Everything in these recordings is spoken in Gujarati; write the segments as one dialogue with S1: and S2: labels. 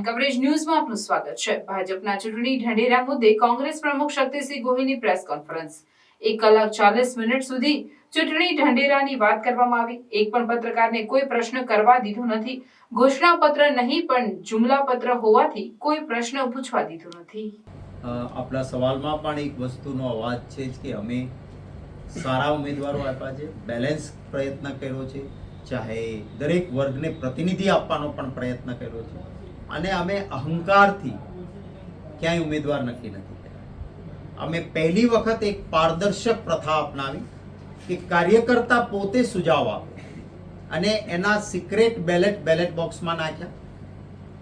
S1: નાઇન કવરેજ ન્યૂઝમાં આપનું સ્વાગત છે. ભાજપના ચૂંટણી ઢંઢેરા મુદ્દે કોંગ્રેસ પ્રમુખ શક્તિસિંહ ગોહિલની પ્રેસ કોન્ફરન્સ. એક કલાક ચાલીસ મિનિટ સુધી ચૂંટણી ઢંઢેરાની વાત કરવામાં આવી. એક પણ પત્રકારને કોઈ પ્રશ્ન કરવા દીધો નથી. ઘોષણાપત્ર નહીં, પણ જુમલા પત્ર હોવાથી કોઈ પ્રશ્ન પૂછવા દીધો નથી.
S2: આપણા સવાલમાં પણ એક વસ્તુનો અવાજ છે કે અમે સારા ઉમેદવારો આપ્યા છે બેલેન્સ પ્રયત્ન કર્યો છે, ચાહે દરેક વર્ગને પ્રતિનિધિ આપવાનો પણ પ્રયત્ન કર્યો છે. અને અમે અહંકારથી ક્યાંય ઉમેદવાર નક્કી નથી કર્યા. અમે પહેલી વખત એક પારદર્શક પ્રથા અપનાવી કે કાર્યકર્તા પોતે સુઝાવ આપે અને એના સિક્રેટ બેલેટ બેલેટ બોક્સમાં નાખ્યા.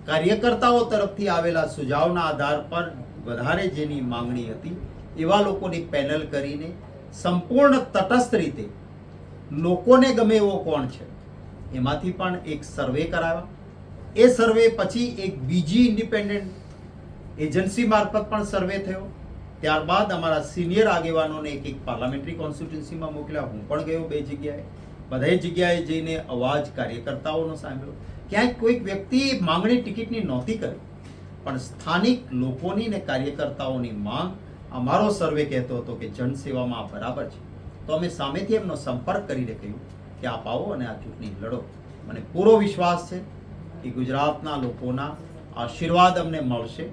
S2: કાર્યકર્તાઓ તરફથી આવેલા સુઝાવના આધાર પર વધારે જેની માંગણી હતી એવા લોકોની પેનલ કરીને સંપૂર્ણ તટસ્થ રીતે લોકોને ગમે એવો કોણ છે એમાંથી પણ એક સર્વે કરાવ્યા એ સર્વે પછી એક બીજી ઇન્ડિપેન્ડન્ટ એજન્સી મારફત પણ સર્વે થયો. ત્યારબાદ અમારા સિનિયર આગેવાનોને એક એક પાર્લામેન્ટરી કોન્સ્ટિટ્યુન્સીમાં મોકલ્યા. હું પણ ગયો બે જગ્યાએ. બધાય જગ્યાએ જઈને અવાજ કાર્યકર્તાઓનો સાંભળ્યો. ક્યાંક કોઈક વ્યક્તિ માંગણી ટિકિટની નહોતી કરી. પણ સ્થાનિક લોકોની ને કાર્યકર્તાઓની માંગ અમારો સર્વે કહેતો હતો કે જનસેવામાં બરાબર છે. તો અમે સામેથી એમનો સંપર્ક કરીને કહ્યું કે આપ આવો અને આ ચૂંટણી લડો. મને પૂરો વિશ્વાસ છે. કે ગુજરાતના લોકોના આશીર્વાદ અમને મળશે.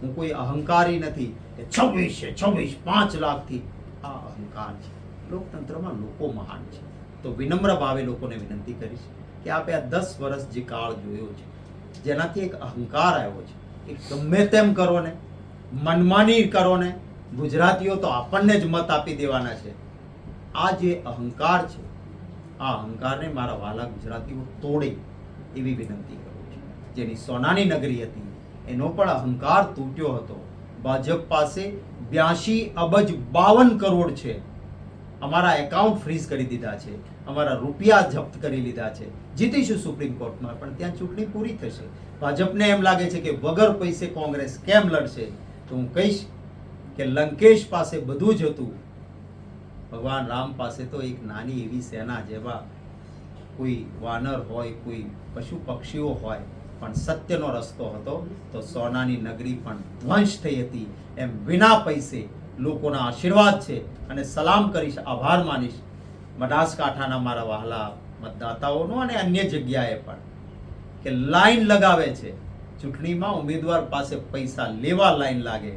S2: હું કોઈ અહંકારી નથી કે છવ્વીસ છે છવ્વીસ, પાંચ લાખથી આ અહંકાર છે. લોકતંત્રમાં લોકો મહાન છે. તો વિનમ્ર ભાવે લોકોને વિનંતી કરીશ કે આપે આ દસ વર્ષ જે કાળ જોયો છે, જેનાથી એક અહંકાર આવ્યો છે કે ગમે તેમ કરો ને મનમાની કરો ને ગુજરાતીઓ તો આપણને જ મત આપી દેવાના છે. આ જે અહંકાર છે, આ અહંકારને મારા વાલા ગુજરાતીઓ તોડે એવી વિનંતી જેની સોનાની નગરી હતી. એનો પણ અહંકાર તૂટ્યો હતો. ભાજપ પાસે બ્યાસી અબજ બાવન કરોડ છે. અમારા એકાઉન્ટ ફ્રીઝ કરી દીધા છે. અમારા રૂપિયા જપ્ત કરી લીધા છે. જીતીશું સુપ્રીમ કોર્ટમાં, પણ ત્યાં ચૂંટણી પૂરી થશે. ભાજપને એમ લાગે છે કે વગર પૈસે કોંગ્રેસ કેમ લડશે? તો હું કહીશ કે લંકેશ પાસે બધું જ હતું. ભગવાન રામ પાસે તો એક નાની એવી સેના જેવા કોઈ વાનર હોય, કોઈ પશુ પક્ષીઓ હોય. પણ સત્યનો રસ્તો હતો તો સોનાની નગરી પણ ધ્વંસ થઈ હતી. એમ વિના પૈસે લોકોના આશીર્વાદ છે અને સલામ કરીશ, આભાર માનીશ. બનાસકાંઠાના મારા વહાલા મતદાતાઓનો અને અન્ય જગ્યાએ પણ કે લાઈન લગાવે છે. ચૂંટણીમાં ઉમેદવાર પાસે પૈસા લેવા લાઈન લાગે.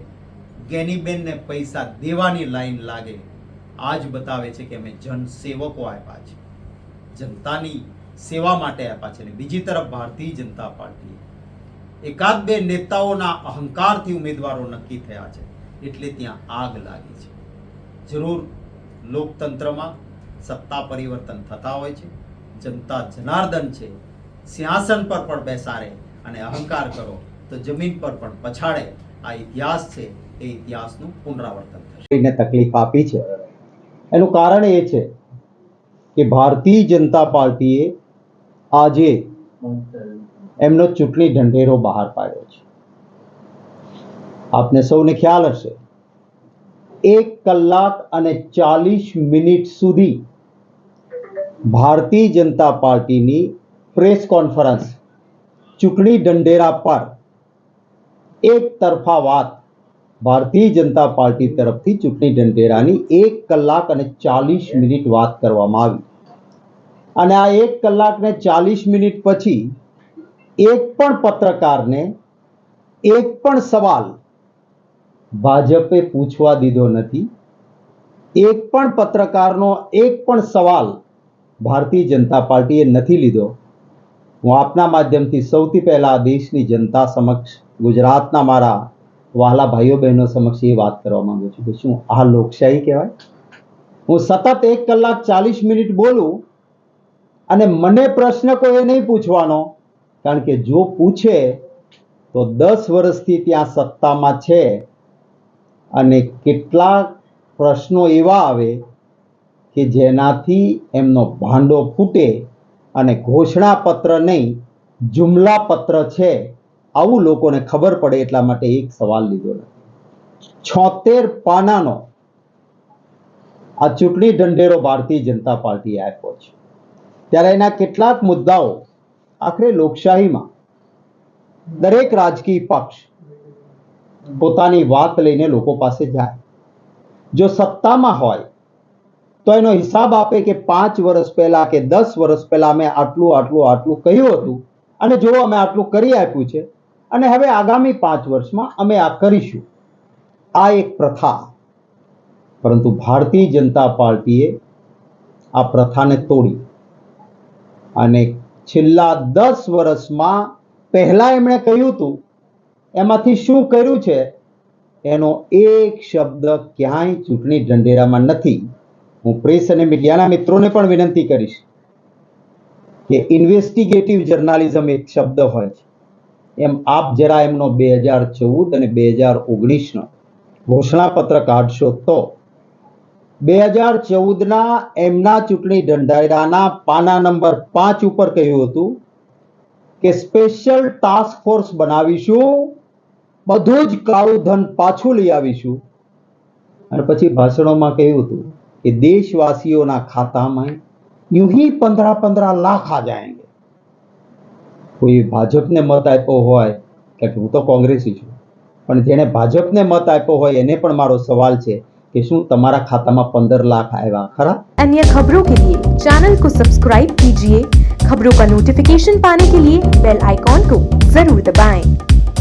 S2: ગેનીબેનને પૈસા દેવાની લાઈન લાગે. આ જ બતાવે છે કે અમે જનસેવકો આપ્યા છે. જનતાની સેવા માટે આપ્યા છે અને બીજી તરફ ભારતીય જનતા પાર્ટી એકાદ બે નેતાઓના અહંકારથી ઉમેદવારો નક્કી થયા છે એટલે ત્યાં આગ લાગી છે. જરૂર લોકતંત્રમાં સત્તા પરિવર્તન થતા હોય છે. જનતા જનાર્દન છે. સિંહાસન પર પણ બેસાડે અને અહંકાર કરો તો જમીન પર પણ પછાડે. આ ઇતિહાસ છે. એ ઇતિહાસનું પુનરાવર્તન થશે.
S3: તકલીફ આપી છે? એનું કારણ એ છે કે ભારતીય જનતા પાર્ટીએ આજે એમનો ચૂંટણી ઢંઢેરો બહાર પાડ્યો છે. આપને સૌને ખ્યાલ હશે એક કલાક અને ચાલીસ મિનિટ સુધી ભારતીય જનતા પાર્ટીની પ્રેસ કોન્ફરન્સ ચૂંટણી ઢંઢેરા પર એક તરફા વાત ભારતીય જનતા પાર્ટી તરફથી ચૂંટણી ઢંઢેરાની એક કલાક અને ચાલીસ મિનિટ વાત કરવામાં આવી. અને આ એક કલાકને ચાલીસ મિનિટ પછી એક પણ પત્રકારને એક પણ સવાલ ભાજપે પૂછવા દીધો નથી. એક પણ પત્રકારનો એક પણ સવાલ ભારતીય જનતા પાર્ટીએ નથી લીધો. હું આપના માધ્યમથી સૌથી પહેલા દેશની જનતા સમક્ષ, ગુજરાતના મારા વહાલા ભાઈઓ બહેનો સમક્ષ એ વાત કરવા માંગુ છું કે શું આ લોકશાહી કહેવાય? હું સતત એક કલાક ચાલીસ મિનિટ બોલું અને મને પ્રશ્ન કોઈએ નહીં પૂછવાનો? કારણ કે જો પૂછે, તો દસ વર્ષથી ત્યાં સત્તામાં છે અને કેટલા પ્રશ્નો એવા આવે કે જેનાથી એમનો ભાંડો ફૂટે અને ઘોષણાપત્ર નહીં, જુમલાપત્ર છે. આવું લોકોને ખબર પડે એટલા માટે એક સવાલ લીધો નથી. છોતેર પાનાનો આ ચૂંટણી ઢંઢેરો ભારતીય જનતા પાર્ટીએ આપ્યો છે. ત્યારે એના કેટલાક મુદ્દાઓ આખરે લોકશાહીમાં
S2: દરેક રાજકીય પક્ષ પોતાની વાત લઈને લોકો પાસે જાય. જો સત્તામાં હોય, તો એનો હિસાબ આપે કે પાંચ વર્ષ પહેલા કે દસ વર્ષ પહેલા અમે આટલું આટલું આટલું કહ્યું હતું અને જો અમે આટલું કરી આપ્યું છે અને હવે આગામી પાંચ વર્ષમાં અમે આ કરીશું. આ એક પ્રથા. પરંતુ ભારતીય જનતા પાર્ટીએ આ પ્રથાને તોડી. અને છેલ્લા દસ વર્ષમાં પહેલા એમણે કહ્યું હતું, એમાંથી શું કર્યું છે? એનો એક શબ્દ ક્યાંય ચૂંટણી ઢંઢેરામાં નથી. હું પ્રેસ અને મીડિયાના મિત્રોને પણ વિનંતી કરીશ કે ઇન્વેસ્ટિગેટિવ જર્નાલિઝમ એક શબ્દ હોય છે. એમ આપ જરા એમનો બે હજાર ચૌદ અને બે હજાર ઓગણીસનો ઘોષણાપત્ર કાઢશો તો બે હજાર ચૌદના એમના ચૂંટણી ઢંઢેરાના પાના નંબર પાંચ ઉપર કહ્યું હતું કે સ્પેશિયલ ટાસ્ક ફોર્સ બનાવીશું બધું જ કાળું ધન પાછું લઈ આવીશું અને પછી ભાષણોમાં કહ્યું હતું કે દેશવાસીઓના ખાતામાં यूं ही पंद्रह पंद्रह लाख आ जाएंगे કોઈ ભાજપને મત આપ્યો હોય કે હું તો કોંગ્રેસી છું પણ જેણે ભાજપને મત આપ્યો હોય એને પણ મારો સવાલ છે કે શું તમારા ખાતામાં પંદર લાખ આવ્યા ખરા
S4: अन्य खबरों के लिए चैनल को सब्सक्राइब कीजिए खबरों का नोटिफिकेशन पाने के लिए बेल आइकॉन को जरूर दबाएं।